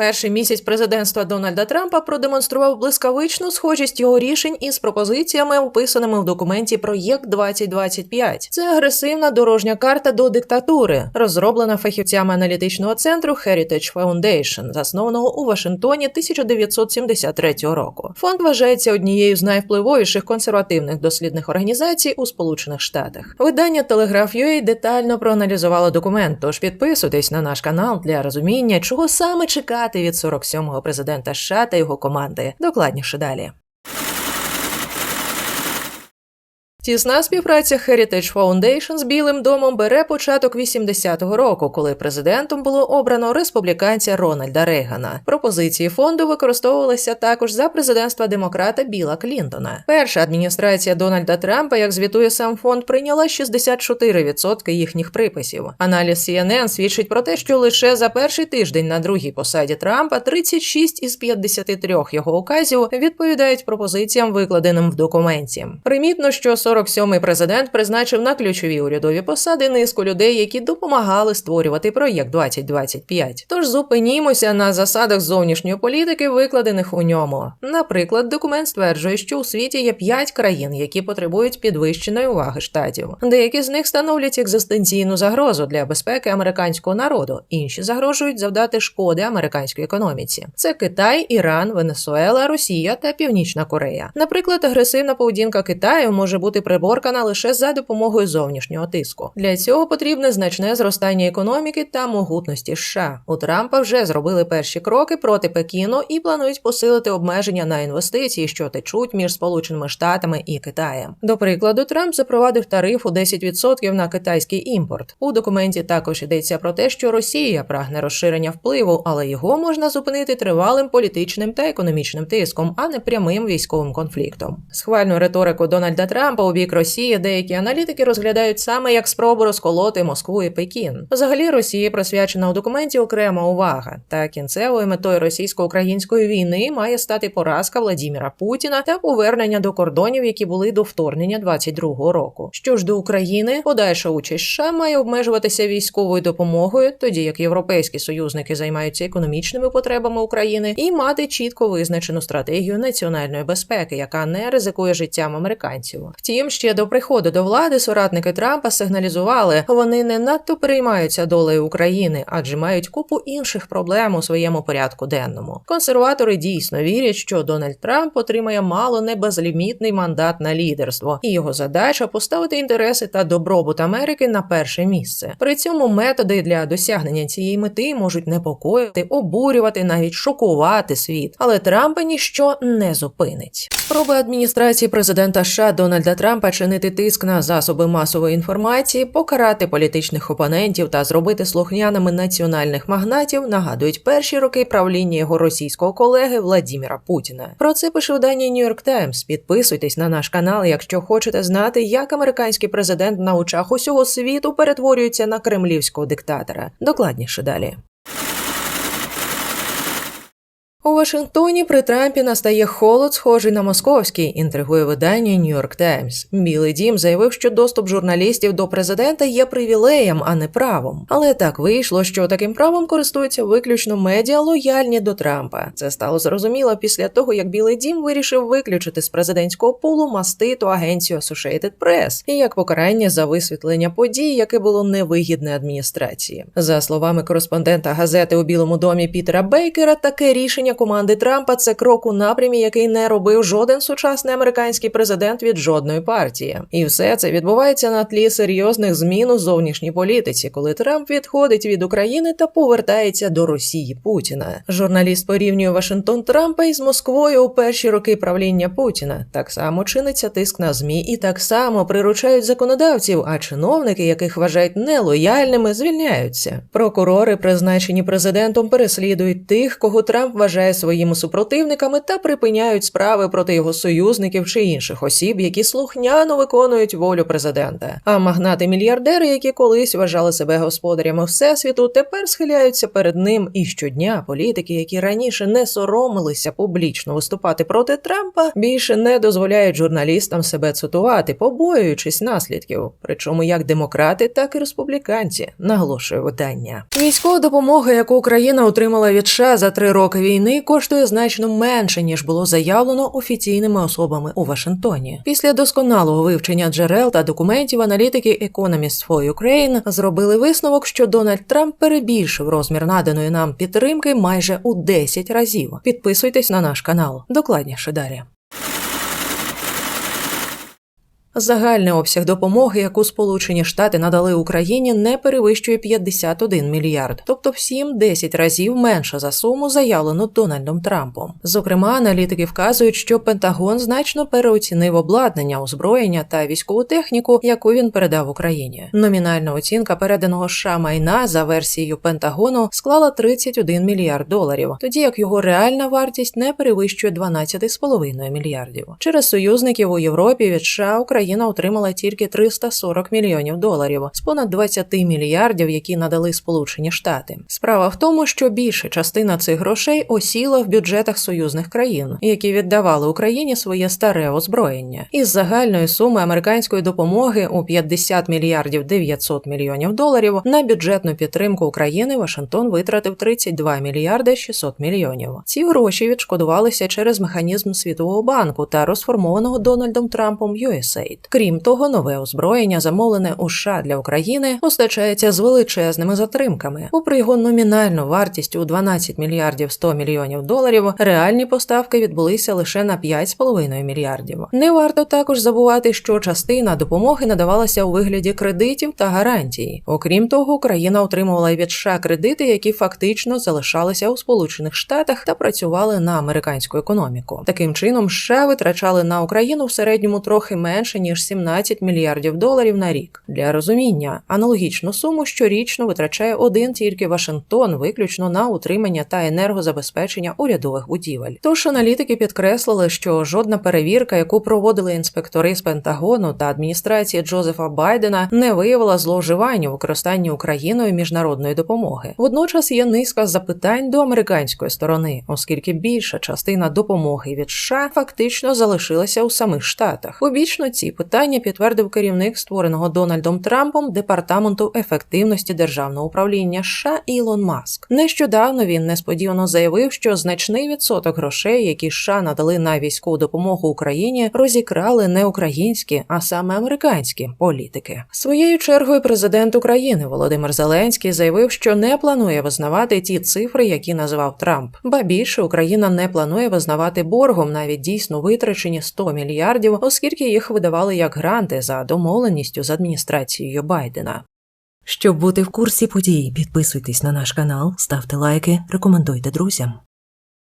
Перший місяць президентства Дональда Трампа продемонстрував блискавичну схожість його рішень із пропозиціями, описаними в документі Проєкт 2025. Це агресивна дорожня карта до диктатури, розроблена фахівцями аналітичного центру Heritage Foundation, заснованого у Вашингтоні 1973 року. Фонд вважається однією з найвпливовіших консервативних дослідних організацій у Сполучених Штатах. Видання Telegraph.ua детально проаналізувало документ. Тож підписуйтесь на наш канал для розуміння, чого саме чекати від 47-го президента США та його команди. Докладніше далі. Тісна співпраця Heritage Foundation з Білим домом бере початок 80-го року, коли президентом було обрано республіканця Рональда Рейгана. Пропозиції фонду використовувалися також за президентства демократа Біла Клінтона. Перша адміністрація Дональда Трампа, як звітує сам фонд, прийняла 64% їхніх приписів. Аналіз CNN свідчить про те, що лише за перший тиждень на другій посаді Трампа 36 із 53 його указів відповідають пропозиціям, викладеним в документі. Примітно, що 47-й президент призначив на ключові урядові посади низку людей, які допомагали створювати проєкт 2025. Тож зупинімося на засадах зовнішньої політики, викладених у ньому. Наприклад, документ стверджує, що у світі є 5 країн, які потребують підвищеної уваги штатів. Деякі з них становлять екзистенційну загрозу для безпеки американського народу, інші загрожують завдати шкоди американській економіці. Це Китай, Іран, Венесуела, Росія та Північна Корея. Наприклад, агресивна поведінка Китаю може бути приборкана лише за допомогою зовнішнього тиску. Для цього потрібне значне зростання економіки та могутності США. У Трампа вже зробили перші кроки проти Пекіну і планують посилити обмеження на інвестиції, що течуть між Сполученими Штатами і Китаєм. До прикладу, Трамп запровадив тариф у 10% на китайський імпорт. У документі також йдеться про те, що Росія прагне розширення впливу, але його можна зупинити тривалим політичним та економічним тиском, а не прямим військовим конфліктом. Схвальну риторику Дональда Трампа у бік Росії деякі аналітики розглядають саме як спробу розколоти Москву і Пекін. Взагалі Росії присвячена у документі окрема увага. Та кінцевою метою російсько-української війни має стати поразка Владіміра Путіна та повернення до кордонів, які були до вторгнення 22-го року. Що ж до України, подальша участь США має обмежуватися військовою допомогою, тоді як європейські союзники займаються економічними потребами України, і мати чітко визначену стратегію національної безпеки, яка не ризикує життям американців. Втім, ще до приходу до влади соратники Трампа сигналізували, вони не надто переймаються долею України, адже мають купу інших проблем у своєму порядку денному. Консерватори дійсно вірять, що Дональд Трамп отримає мало не безлімітний мандат на лідерство, і його задача поставити інтереси та добробут Америки на перше місце. При цьому методи для досягнення цієї мети можуть непокоїти, обурювати, навіть шокувати світ, але Трампа ніщо не зупинить. Спроби адміністрації президента США Дональда Трампа чинити тиск на засоби масової інформації, покарати політичних опонентів та зробити слухняними національних магнатів нагадують перші роки правління його російського колеги Владіміра Путіна. Про це пише видання New York Times. Підписуйтесь на наш канал, якщо хочете знати, як американський президент на очах усього світу перетворюється на кремлівського диктатора. Докладніше далі. У Вашингтоні при Трампі настає холод, схожий на московський, інтригує видання York Times. Білий дім заявив, що доступ журналістів до президента є привілеєм, а не правом. Але так вийшло, що таким правом користуються виключно медіа лояльні до Трампа. Це стало зрозуміло після того, як Білий Дім вирішив виключити з президентського пулу маститу агенцію Associated Press і як покарання за висвітлення подій, яке було невигідне адміністрації. За словами кореспондента газети у Білому домі Пітера Бейкера, таке рішення команди Трампа це крок у напрямі, який не робив жоден сучасний американський президент від жодної партії. І все це відбувається на тлі серйозних змін у зовнішній політиці, коли Трамп відходить від України та повертається до Росії Путіна. Журналіст порівнює Вашингтон Трампа із Москвою у перші роки правління Путіна. Так само чиниться тиск на змі, і так само приручають законодавців, а чиновники, яких вважають нелояльними, звільняються. Прокурори, призначені президентом, переслідують тих, кого Трамп вважає вважає своїми супротивниками та припиняють справи проти його союзників чи інших осіб, які слухняно виконують волю президента. А магнати-мільярдери, які колись вважали себе господарями всесвіту, тепер схиляються перед ним. І щодня політики, які раніше не соромилися публічно виступати проти Трампа, більше не дозволяють журналістам себе цитувати, побоюючись наслідків. Причому як демократи, так і республіканці, наголошує видання. Військова допомога, яку Україна отримала від США за три роки війни, коштує значно менше ніж було заявлено офіційними особами у Вашингтоні. Після досконалого вивчення джерел та документів аналітики Economist for Ukraine зробили висновок, що Дональд Трамп перебільшив розмір наданої нам підтримки майже у 10 разів. Підписуйтесь на наш канал. Докладніше далі. Загальний обсяг допомоги, яку Сполучені Штати надали Україні, не перевищує 51 мільярд, тобто в 7-10 разів менше за суму, заявлену Дональдом Трампом. Зокрема, аналітики вказують, що Пентагон значно переоцінив обладнання, озброєння та військову техніку, яку він передав Україні. Номінальна оцінка переданого США майна за версією Пентагону склала 31 мільярд доларів, тоді як його реальна вартість не перевищує 12,5 мільярдів. Через союзників у Європі від США Україна отримала тільки 340 мільйонів доларів з понад 20 мільярдів, які надали Сполучені Штати. Справа в тому, що більша частина цих грошей осіла в бюджетах союзних країн, які віддавали Україні своє старе озброєння. Із загальної суми американської допомоги у 50 мільярдів 900 мільйонів доларів на бюджетну підтримку України Вашингтон витратив 32 мільярди 600 мільйонів. Ці гроші відшкодувалися через механізм Світового банку та розформованого Дональдом Трампом USAID. Крім того, нове озброєння, замовлене у США для України, постачається з величезними затримками. Попри його номінальну вартість у 12 мільярдів 100 мільйонів доларів, реальні поставки відбулися лише на 5,5 мільярдів. Не варто також забувати, що частина допомоги надавалася у вигляді кредитів та гарантій. Окрім того, Україна отримувала від США кредити, які фактично залишалися у Сполучених Штатах та працювали на американську економіку. Таким чином, США витрачали на Україну в середньому трохи менше ніж 17 мільярдів доларів на рік. Для розуміння аналогічну суму щорічно витрачає один тільки Вашингтон, виключно на утримання та енергозабезпечення урядових будівель. Тож аналітики підкреслили, що жодна перевірка, яку проводили інспектори з Пентагону та адміністрації Джозефа Байдена, не виявила зловживання у використанні Україною міжнародної допомоги. Водночас є низка запитань до американської сторони, оскільки більша частина допомоги від США фактично залишилася у самих штатах. Побічно ці питання підтвердив керівник створеного Дональдом Трампом департаменту ефективності державного управління США Ілон Маск. Нещодавно він несподівано заявив, що значний відсоток грошей, які США надали на військову допомогу Україні, розікрали не українські, а саме американські політики. Своєю чергою президент України Володимир Зеленський заявив, що не планує визнавати ті цифри, які називав Трамп. Ба більше Україна не планує визнавати боргом навіть дійсно витрачені 100 мільярдів, оскільки їх видавали як гранти за домовленістю з адміністрацією Байдена. Щоб бути в курсі подій, підписуйтесь на наш канал, ставте лайки, рекомендуйте друзям.